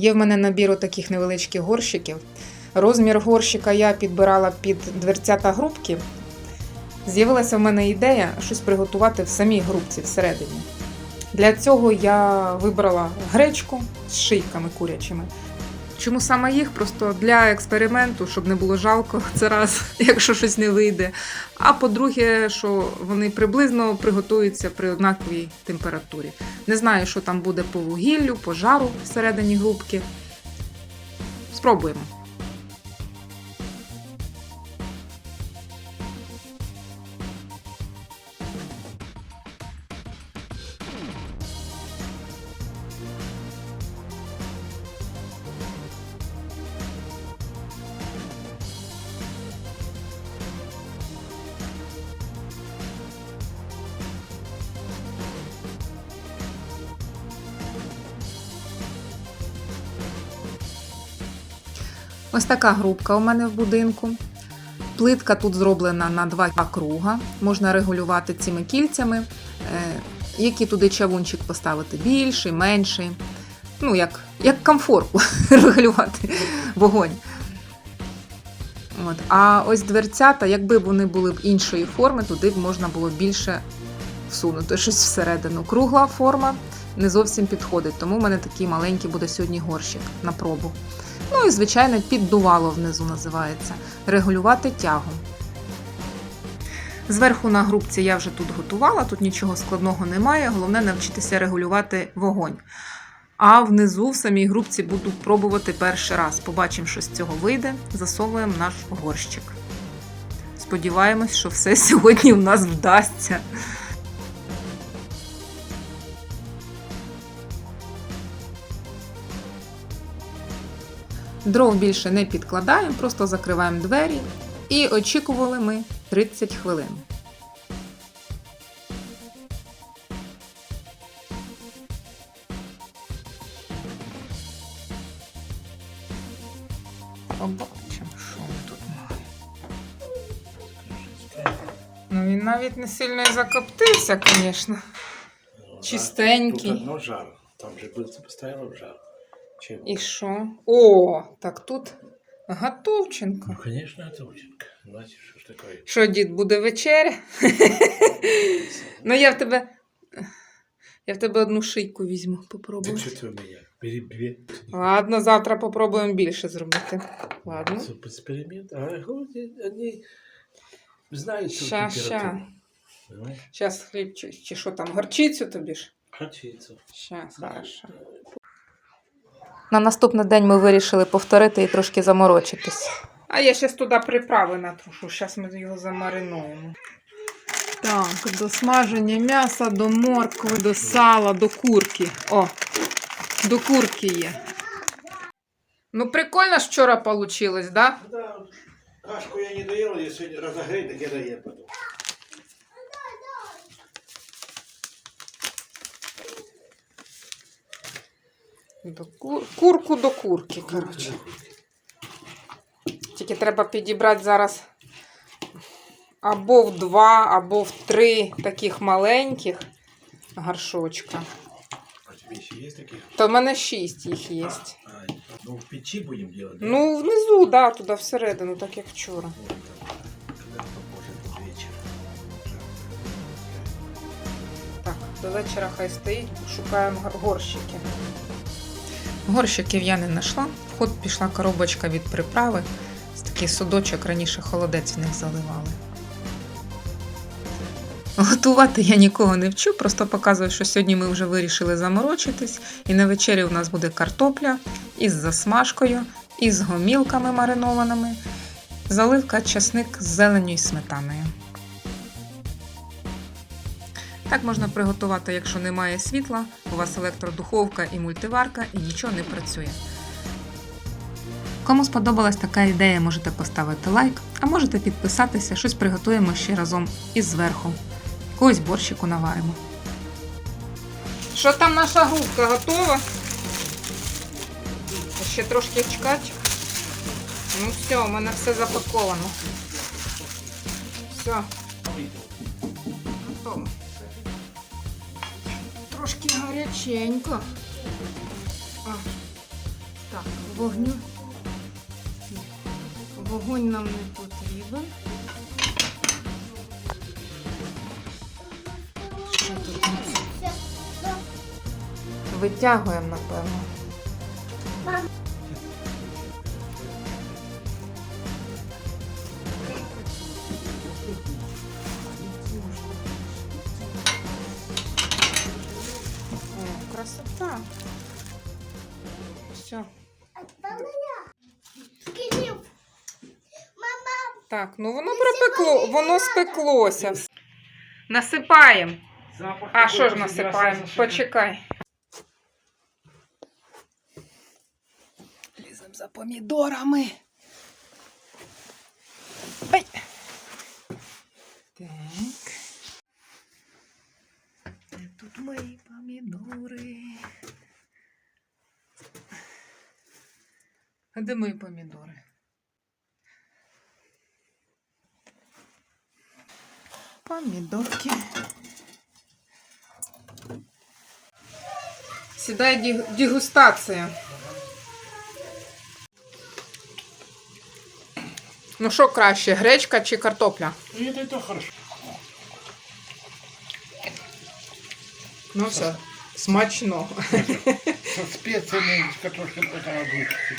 Є в мене набір таких невеличких горщиків. Розмір горщика я підбирала під дверцята грубки. З'явилася в мене ідея щось приготувати в самій грубці всередині. Для цього я вибрала гречку з шийками курячими. Чому саме їх? Просто для експерименту, щоб не було жалко це раз, якщо щось не вийде. А по-друге, що вони приблизно приготуються при однаковій температурі. Не знаю, що там буде по вугіллю, по жару всередині грубки. Спробуємо. Ось така грубка у мене в будинку. Плитка тут зроблена на два круга. Можна регулювати цими кільцями, е, який туди чавунчик поставити більший, менший. Ну, як, як комфорту регулювати вогонь. От. А ось дверцята, якби вони були б іншої форми, туди б можна було більше всунути щось всередину. Кругла форма не зовсім підходить, тому в мене такий маленький буде сьогодні горщик на пробу. Ну і, звичайно, піддувало внизу називається. Регулювати тягу. Зверху на грубці я вже тут готувала, тут нічого складного немає, головне навчитися регулювати вогонь. А внизу в самій грубці буду пробувати перший раз. Побачимо, що з цього вийде. Засовуємо наш горщик. Сподіваємось, що все сьогодні в нас вдасться. Дров більше не підкладаємо, просто закриваємо двері і очікували ми 30 хвилин. Побачимо, що ми тут маємо. Ну він навіть не сильно і закоптився, звісно. Чистенький. Тут одно жар. Там же было поставила в жар. Чем? І що? О, так тут Гатовченко. Ну, конечно, это ученка. Знаете, что ж такое? Що, дід, буде вечеря? ну, я в тебе. Я в тебе одну шийку візьму, Так попробую. что ты у меня? Бери две. Ладно, завтра попробуємо більше зробити. Ладно. Это Эксперимент. А люди, они знают, что Ща, ща. Понимаешь? Зараз хліб чи, чи що там, горчицю тобі ж? Хочется. Щас, хорошо. На наступний день ми вирішили повторити і трошки заморочитись. А я зараз туди приправи натрушу, зараз ми його замаринуємо. Так, до смаження м'яса, до моркви, до сала, до курки. О, до курки є. Ну, прикольно ж вчора вийшло, да? Да, кашку я не доел, я сегодня разогреть, так я доем потом. До кур... Курку до курки, коротше. Тільки треба підібрати зараз або в два, або в три таких маленьких горшочка. То в мене шість їх є. Ну в печи будем делать. да? Ну, внизу, да, туди всередину, так як вчора. Так, до вечора хай стоїть, шукаємо горщики. Горщиків я не знайшла. В ход пішла коробочка від приправи. З такий судочок раніше холодець в них заливали. Готувати я нікого не вчу, просто показую, що сьогодні ми вже вирішили заморочитись, і на вечері у нас буде картопля із засмажкою, із гомілками маринованими, заливка часник з зеленю і сметаною. Так можна приготувати, якщо немає світла, у вас електродуховка і мультиварка, і нічого не працює. Кому сподобалась така ідея, можете поставити лайк, а можете підписатися, щось приготуємо ще разом із зверху. Якогось борщику наваримо. Що там наша грубка готова? Ще трошки чекати. Ну все, у мене все запаковано. Все. Трошки гаряченько. А, Так, вогню. Вогонь нам не потрібен. Що тут? Витягуємо, напевно. Так, ну воно пропекло, воно спеклося. Насипаємо. А що ж насипаємо? Почекай. Ліземо за помідорами. Ай. Так. Тут мої помідори? А де мої помідори? Помідорки. Сідає ді- дегустація. Ну що краще, гречка чи картопля? Ну, это, это хорошо. Ну все, смачно. Со специями, с картошкой, это огурчик.